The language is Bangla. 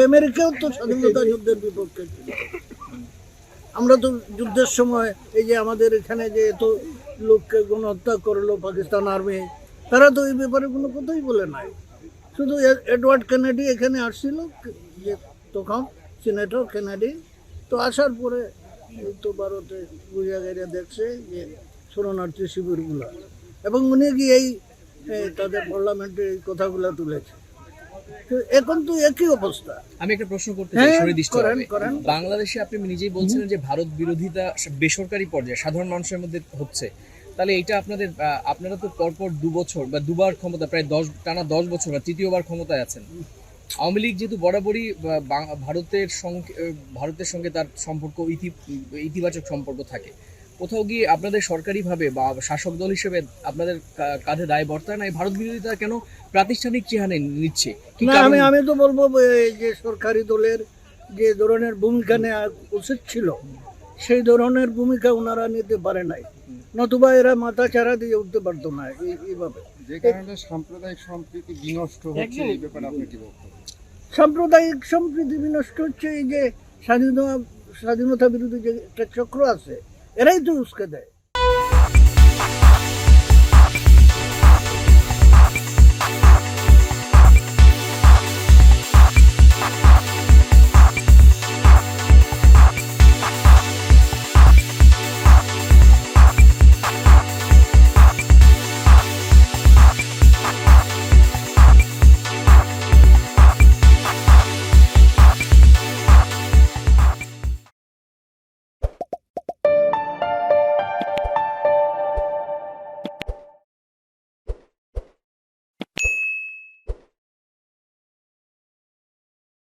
আমেরিকাও তো স্বাধীনতা যুদ্ধের বিপক্ষে ছিল। আমরা তো যুদ্ধের সময় এই যে আমাদের এখানে যে এত লোককে গণহত্যা করল পাকিস্তান আর্মি, তারা তো এই ব্যাপারে কোনো কথাই বলে নাই। শুধু এডওয়ার্ড কেনেডি এখানে আসছিল, যে তখন সিনেটর কেনেডি। তো আসার পরে তো ভারতে গুজাগাইরা দেখছে যে শরণার্থী শিবিরগুলো। এবং উনি গিয়েই এই তাদের পার্লামেন্টে এই কথাগুলো তুলেছে। তো এখন তো একই অবস্থা। আমি একটা প্রশ্ন করতে হ্যাঁ, চাই। বাংলাদেশে আপনি নিজেই বলছিলেন যে ভারত বিরোধিতা বেসরকারি পর্যায়ে সাধারণ মানুষের মধ্যে হচ্ছে। তাহলে এটা আপনাদের আপনারা তো পরপর দু বছর বা দুবার ক্ষমতা প্রায় দশ টানা দশ বছর বা তৃতীয়বার ক্ষমতায় আছেন। আওয়ামী লীগ যেহেতু বরাবরই ভারতের সঙ্গে ভারতের সঙ্গে তার সম্পর্ক ইতিবাচক সম্পর্ক থাকে। কোথাও গিয়ে আপনাদের সরকারিভাবে বা শাসক দল হিসেবে আপনাদের কাঁধে দায় বর্তায় না? এই ভারত বিরোধিতা কেন প্রাতিষ্ঠানিক চেহারা নিচ্ছে? না আমি আমি তো বলব এই যে সরকারি দলের যে ধরনের ভূমিকা নেওয়া উচিত ছিল সেই ধরনের ভূমিকা ওনারা নিতে পারে নাই। নতুবা এরা মাথা চারা দিয়ে উঠতে পারতো না এই- এইভাবে যে কারণে সাম্প্রদায়িক সম্প্রীতি বিনষ্ট হচ্ছে এই ব্যাপারে আপনি কি বলবেন? সাম্প্রদায়িক সম্প্রীতি বিনষ্ট হচ্ছে এই যে স্বাধীনতা স্বাধীনতা বিরোধী যে একটা চক্র আছে এরাই তো উস্কে দেয়।